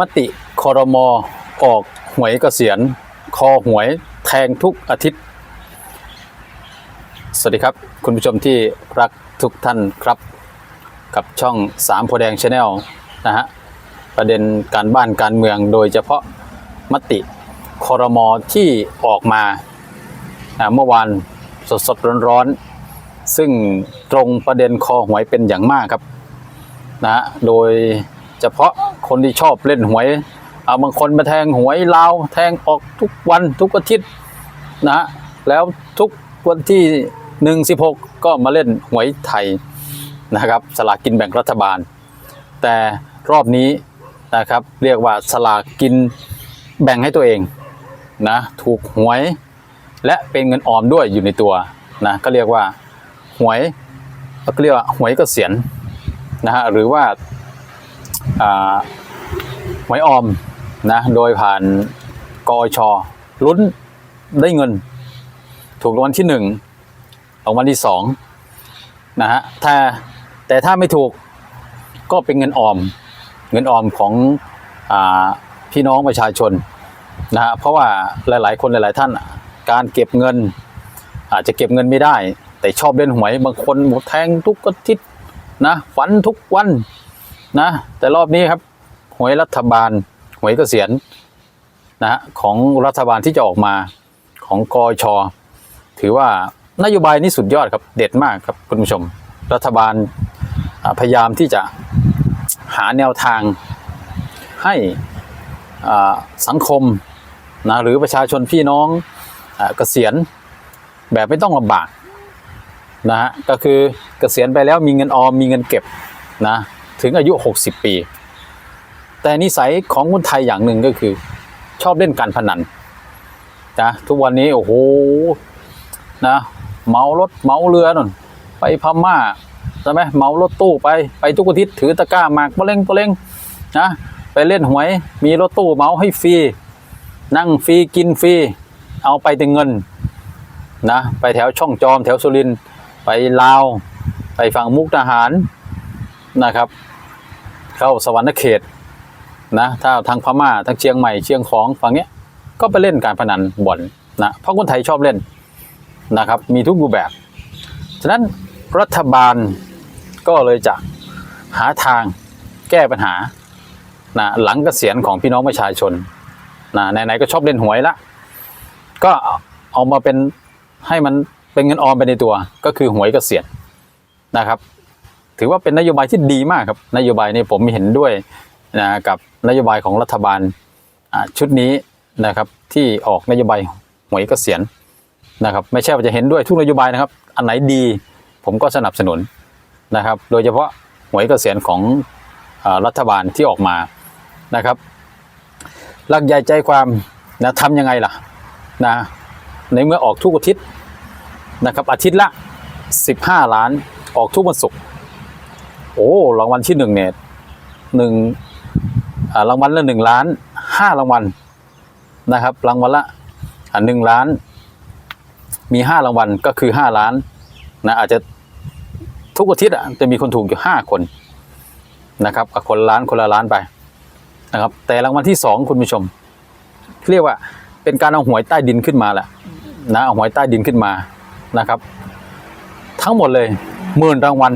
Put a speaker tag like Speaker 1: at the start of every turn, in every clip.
Speaker 1: มติคอรมอออกหวยเกษียณ คอหวยแทงทุกอาทิตย์ สวัสดีครับ คุณผู้ชมที่รักทุกท่านครับ กับช่อง3โพแดงชาแนลนะฮะ ประเด็นการบ้านการเมืองโดยเฉพาะมติคอรมอที่ออกมานะเมื่อวานสดสดร้อนร้อนๆ ซึ่งตรงประเด็นคอหวยเป็นอย่างมากครับนะฮะโดยเฉพาะ คนที่ชอบเล่นหวยเอาบางคนมาแทงหวยลาวแทงออกทุกวันทุกอาทิตย์นะฮะแล้วทุกวันที่หนึ่งสิบหกก็มาเล่นหวยไทยนะครับสลากกินแบ่งรัฐบาล แต่รอบนี้นะครับเรียกว่าสลากกินแบ่งให้ตัวเองนะถูกหวยและเป็นเงินออมด้วยอยู่ในตัวนะก็เรียกว่าหวยก็เรียกว่าหวยเกษียณนะฮะหรือว่าอ่า หวยออมนะโดยผ่านกอชลุ้นได้เงิน ถูกรางวัลที่หนึ่งรางวัลที่สองนะฮะถ้าแต่ถ้าไม่ถูกก็เป็นเงินออม เงินออมของอพี่น้องประชาชนนะฮะเพราะว่าหลาย ๆ คนหลาย ๆ ท่านการเก็บเงิน อาจจะเก็บเงินไม่ได้ แต่ชอบเล่นหวยบางคนหมดแทงทุกอาทิตย์นะฝันทุกวันนะแต่รอบนี้ครับ วยรัฐบาล หวยเกษียณนะฮะของรัฐบาลที่จะออกมาของกอชถือว่านโยบายนี้สุดยอดครับเด็ดมากครับคุณผู้ชม รัฐบาลพยายามที่จะหาแนวทางให้สังคมนะหรือประชาชนพี่น้องอเกษียณแบบไม่ต้องลำบากนะฮะก็คือเกษียณไปแล้วมีเงินออมมีเงินเก็บนะถึงอายุ 60 ปี แต่นิสัยของคนไทยอย่างหนึ่งก็คือ ชอบเล่นการพนันนะทุกวันนี้โอ้โหนะเมารถเมาเรือนั่นไปพม่าใช่ไหมเมารถตู้ไปไปทุกอาทิตย์ถือตะกร้าหมากปะเล้งปะเล้งนะไปเล่นหวย มีรถตู้เมาให้ฟรีนั่งฟรีกินฟรีเอาไปแต่เงินนะไปแถวช่องจอมแถวสุรินไปลาว ไปฝั่งมุกดาหารนะครับ เข้าสวรรณเขต นะถ้าทางพม่าทางเชียงใหม่เชียงของฝั่งเนี้ยก็ไปเล่นการพนันบ่อนนะเพราะคนไทยชอบเล่นนะครับ มีทุกรูปแบบ ฉะนั้นรัฐบาลก็เลยจะหาทางแก้ปัญหานะหลังเกษียณของพี่น้องประชาชนนะไหนๆก็ชอบเล่นหวยละก็เอามาเป็นให้มันเป็นเงินออมไปในตัวก็คือหวยเกษียณนะครับ ถือว่าเป็นนโยบายที่ดีมากครับนโยบายนี้ผมเห็นด้วย นะกับนโยบายของรัฐบาลชุดนี้นะครับที่ออกนโยบายหวยเกษียณนะครับไม่ใช่ว่าจะเห็นด้วยทุกนโยบายนะครับ อันไหนดีผมก็สนับสนุนนะครับ โดยเฉพาะหวยเกษียณของอรัฐบาลที่ออกมานะครับหลักใหญ่ใจความนะทำยังไงล่ะนะในเมื่อออกทุกอาทิตย์นะครับอาทิตย์ละ 15 ล้านออกทุกวันศุกร์โอ้รางวัลที่หนึ่งเนี่ยหนึ่ง รางวัลละหนึ่งล้านห้ารางวัลนะครับ รางวัลละอ่าหนึ่งล้าน มีห้ารางวัลก็คือห้าล้านนะอาจจะทุกอาทิตย์อะจะมีคนถูกอยู่ห้าคนนะครับคนล้านคนละล้านไปนะครับ แต่รางวัลที่สองคุณผู้ชม เรียกว่าเป็นการเอาหวยใต้ดินขึ้นมาแหละนะเอาหวยใต้ดินขึ้นมานะครับ ทั้งหมดเลยหมื่นรางวัล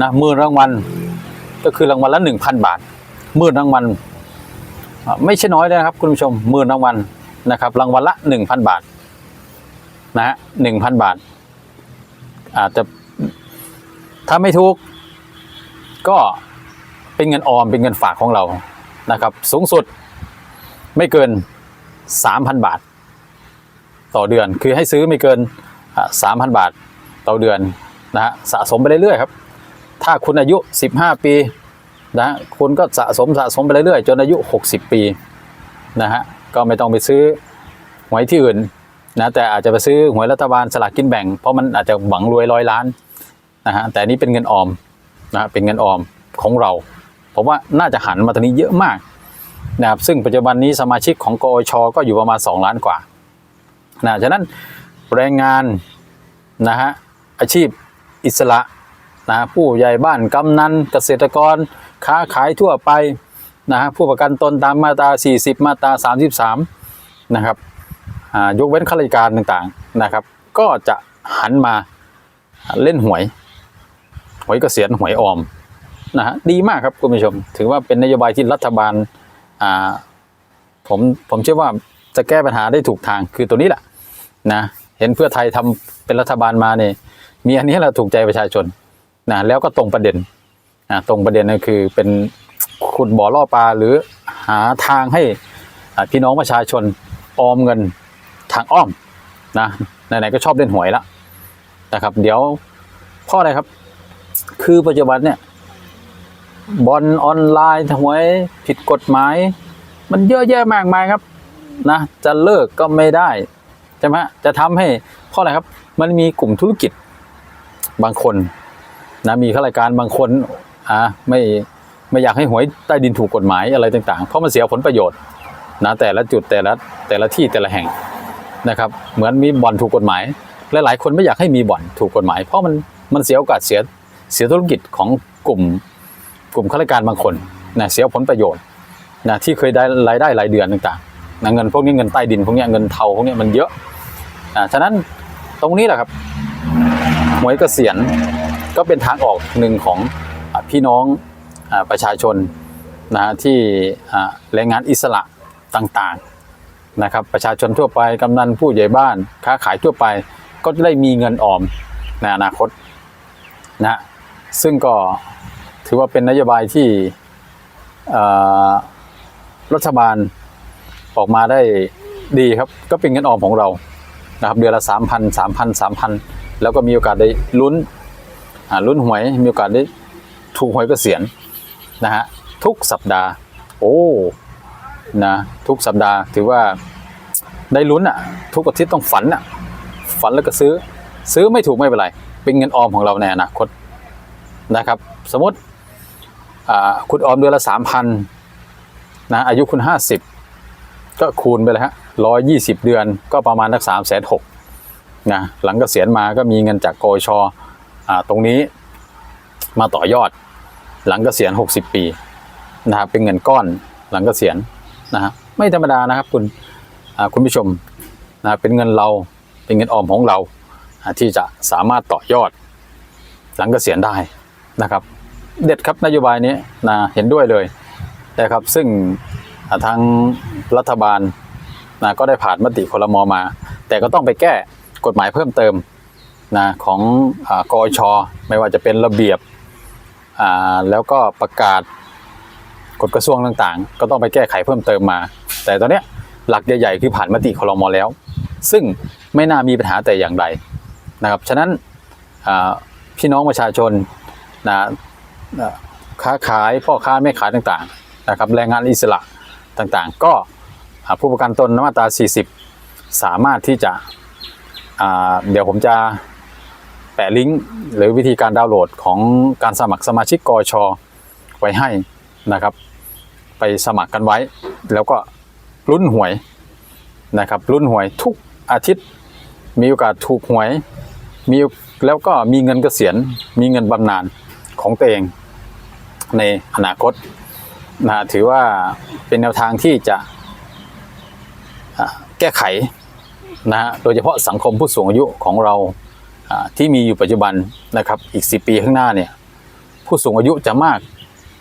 Speaker 1: นะหมื่นรางวัลก็คือรางวัลละหนึ่งพันบาท มื่นรางวัลไม่ใช่น้อยเลยนะครับ คุณผู้ชมหมื่นรางวัลนะครับรางวัลละหนึ่งพันบาทนะฮะหนึ่งพันบาท อาจจะถ้าไม่ถูกก็เป็นเงินออมเป็นเงินฝากของเรานะครับ สูงสุดไม่เกินสามพันบาท ต่อเดือนคือให้ซื้อไม่เกินสามพันบาทต่อเดือนนะฮะสะสมไปเรื่อยๆครับ ถ้าคุณอายุ 15 ปี นะฮะคุณก็สะสมสะสมไปเรื่อยๆจนอายุ 60 ปีนะฮะก็ไม่ต้องไปซื้อหวยที่อื่นนะแต่อาจจะไปซื้อหวยรัฐบาลสลากกินแบ่ง เพราะมันอาจจะหวังรวยร้อยล้านนะฮะแต่นี้เป็นเงินออมนะเป็นเงินออมของเราผมว่าน่าจะหันมาตรงนี้เยอะมากนะครับซึ่งปัจจุบันนี้สมาชิกของกอชก็อยู่ประมาณ 2 ล้านกว่านะฉะนั้นแรงงานนะฮะอาชีพอิสระนะผู้ใหญ่บ้านกำนันเกษตรกร ค้าขายทั่วไปนะฮะผู้ประกันตนตามมาตรา 40 มาตรา 33 นะครับยกเว้นข้าราชการต่างๆนะครับ ก็จะหันมาเล่นหวย หวยเกษียณหวยออมนะฮะดีมากครับคุณผู้ชม ถือว่าเป็นนโยบายที่รัฐบาลอ่าผมผมเชื่อว่าจะแก้ปัญหาได้ถูกทางคือตัวนี้แหละนะเห็นเพื่อไทยทำเป็นรัฐบาลมาเนี่ยมีอันนี้แหละถูกใจประชาชนนะแล้วก็ตรงประเด็น ตรงประเด็นก็คือเป็นขุดบ่อล่อปลาหรือหาทางให้พี่น้องประชาชนออมเงินทางอ้อมนะไหนๆก็ชอบเล่นหวยแล้วนะครับ เดี๋ยวพราะอะไรครับ คือปัจจุบันเนี่ยบอลออนไลน์หวยผิดกฎหมาย มันเยอะแยะมากมายครับนะจะเลิกก็ไม่ได้ใช่ไหมจะทำให้เพราะอะไรครับ มันมีกลุ่มธุรกิจบางคนนะมีข้าราชการบางคน อ่าไม่ไม่อยากให้หวยใต้ดินถูกกฎหมายอะไรต่างๆ เพราะมันเสียผลประโยชน์นะแต่ละจุดแต่ละแต่ละที่แต่ละแห่งนะครับ เหมือนมีบ่อนถูกกฎหมายและหลายคนไม่อยากให้มีบ่อนถูกกฎหมาย เพราะมันมันเสียโอกาสเสียเสียธุรกิจของกลุ่ม กลุ่มข้าราชการบางคนนะเสียผลประโยชน์นะที่เคยได้รายได้รายเดือนต่างๆนะเงินพวกนี้เงินใต้ดินพวกนี้เงินเทาพวกนี้มันเยอะอ่าฉะนั้นตรงนี้แหละครับหวยเกษียณก็เป็นทางออกหนึ่งของ พี่น้องอประชาชนนะที่แรงงานอิสระต่างๆนะครับประชาชนทั่วไปกำนันผู้ใหญ่บ้านค้าขายทั่วไปก็ได้มีเงินออมในอนาคตนะซึ่งก็ถือว่าเป็นนโยบายที่รัฐบาลออกมาได้ดีครับ ก็เป็นเงินออมของเรานะครับเดือนละสามพันสามพันสามพันแล้วก็มีโอกาสได้ลุ้นลุ้นหวยมีโอกาสได้ ถูกหวยเกษียณนะฮะทุกสัปดาห์ โอ้นะทุกสัปดาห์ถือว่าได้ลุ้นอะ ทุกอาทิตย์ต้องฝันอะ ฝันแล้วก็ซื้อ ซื้อไม่ถูกไม่เป็นไร เป็นเงินออมของเราในอนาคตนะครับ สมมติอ่าคุณออมเดือนละสามพันนะอายุคุณห้าสิบก็คูณไปเลยฮะร้อยยี่สิบเดือนก็ประมาณสักสามแสนหกนะหลังเกษียณมาก็มีเงินจากกยชอ่าตรงนี้ มาต่อยอด หลังเกษียณหกสิบปีนะครับเป็นเงินก้อนหลังเกษียณนะฮะไม่ธรรมดานะครับคุณคุณผู้ชมนะเป็นเงินเราเป็นเงินออมของเราที่จะสามารถต่อยอด หลังเกษียณได้นะครับ เด็ดครับนโยบายนี้นะเห็นด้วยเลยนะครับซึ่งอ่าทางรัฐบาลนะก็ได้ผ่านมติคลมมา แต่ก็ต้องไปแก้กฎหมายเพิ่มเติมนะของอกอชไม่ว่าจะเป็นระเบียบ แล้วก็ประกาศกฎกระทรวงต่างๆ ก็ต้องไปแก้ไขเพิ่มเติมมา แต่ตอนเนี้ยหลักใหญ่ๆคือผ่านมติคลมอแล้ว ซึ่งไม่น่ามีปัญหาแต่อย่างใดนะครับฉะนั้นพี่น้องประชาชนนะค้าขายพ่อค้าแม่ขายต่างๆนะครับแรงงานอิสระต่างๆ ก็ผู้ประกันตนมาตรา 40 สามารถที่จะเดี๋ยวผมจะ ปะลิงก์หรือวิธีการดาวน์โหลดของการสมัครสมาชิกกอชไว้ให้นะครับ ไปสมัครกันไว้ แล้วก็ลุ้นหวยนะครับลุ้นหวยทุกอาทิตย์มีโอกาสถูกหวยมีแล้วก็มีเงินเกษียณมีเงินบำนาญของตัวเองในอนาคตนะถือว่าเป็นแนวทางที่จะแก้ไขนะฮะโดยเฉพาะสังคมผู้สูงอายุของเรา ที่มีอยู่ปัจจุบันนะครับอีก 10 ปีข้างหน้าเนี่ยผู้สูงอายุจะมาก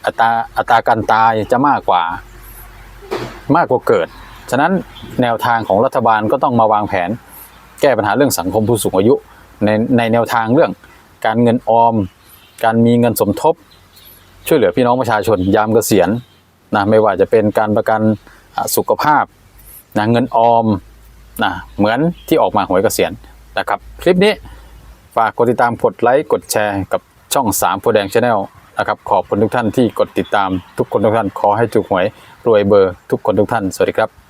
Speaker 1: อัตราอัตราการตายจะมากกว่ามากกว่าเกิด ฉะนั้นแนวทางของรัฐบาลก็ต้องมาวางแผน แก้ปัญหาเรื่องสังคมผู้สูงอายุในในแนวทางเรื่องการเงินออม การมีเงินสมทบ ช่วยเหลือพี่น้องประชาชนยามเกษียณนะไม่ว่าจะเป็นการประกันสุขภาพนะเงินออมนะเหมือนที่ออกมาหวยเกษียณนะครับ คลิปนี้ ฝากกดติดตามกดไลค์กดแชร์กับช่อง3โพแดงชาแนลนะครับขอบคุณทุกท่านที่กดติดตามทุกคนทุกท่านขอให้ถูกหวยรวยเบอร์ทุกคนทุกท่านสวัสดีครับ